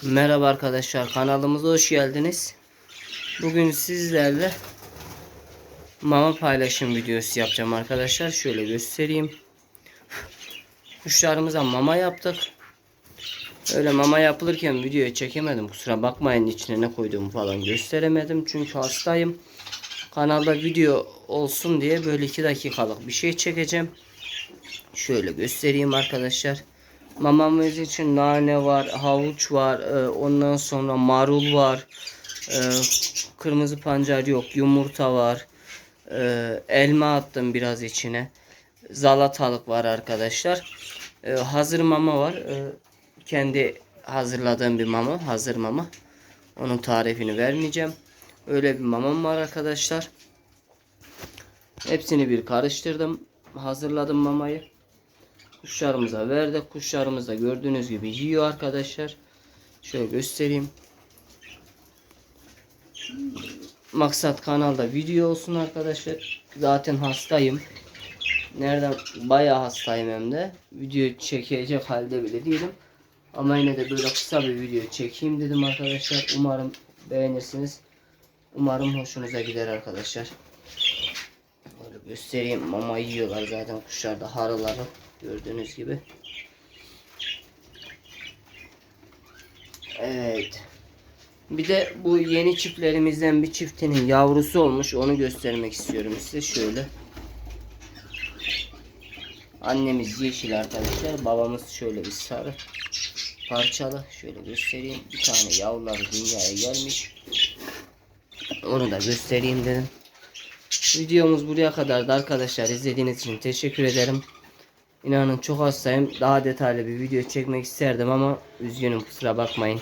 Merhaba arkadaşlar kanalımıza hoş geldiniz. Bugün sizlerle mama paylaşım videosu yapacağım arkadaşlar. Şöyle göstereyim. Kuşlarımıza mama yaptık. Öyle mama yapılırken videoyu çekemedim. Kusura bakmayın içine ne koyduğumu falan gösteremedim. Çünkü hastayım. Kanalda video olsun diye böyle 2 dakikalık bir şey çekeceğim. Şöyle göstereyim arkadaşlar. Mamamız için nane var, havuç var, e, ondan sonra marul var, e, kırmızı pancar yok, yumurta var, e, elma attım biraz içine, zalatalık var arkadaşlar. Hazır mama var, kendi hazırladığım bir mama, hazır mama. Onun tarifini vermeyeceğim. Öyle bir mamam var arkadaşlar. Hepsini bir karıştırdım, hazırladım mamayı. Kuşlarımıza verdik. Kuşlarımız da gördüğünüz gibi yiyor arkadaşlar. Şöyle göstereyim. Maksat kanalda video olsun arkadaşlar. Zaten hastayım. Nereden bayağı hastayım hem de. Video çekecek halde bile değilim. Ama yine de böyle kısa bir video çekeyim dedim arkadaşlar. Umarım beğenirsiniz. Umarım hoşunuza gider arkadaşlar. Göstereyim. Mama yiyorlar zaten kuşlar da harıları. Gördüğünüz gibi. Evet. Bir de bu yeni çiftlerimizden bir çiftinin yavrusu olmuş. Onu göstermek istiyorum size. Şöyle. Annemiz yeşil arkadaşlar. Babamız şöyle bir sarı. Parçalı. Şöyle göstereyim. Bir tane yavruları dünyaya gelmiş. Onu da göstereyim dedim. Videomuz buraya kadardı arkadaşlar. İzlediğiniz için teşekkür ederim. İnanın çok hastayım. Daha detaylı bir video çekmek isterdim ama üzgünüm kusura bakmayın.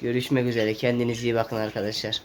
Görüşmek üzere. Kendinize iyi bakın arkadaşlar.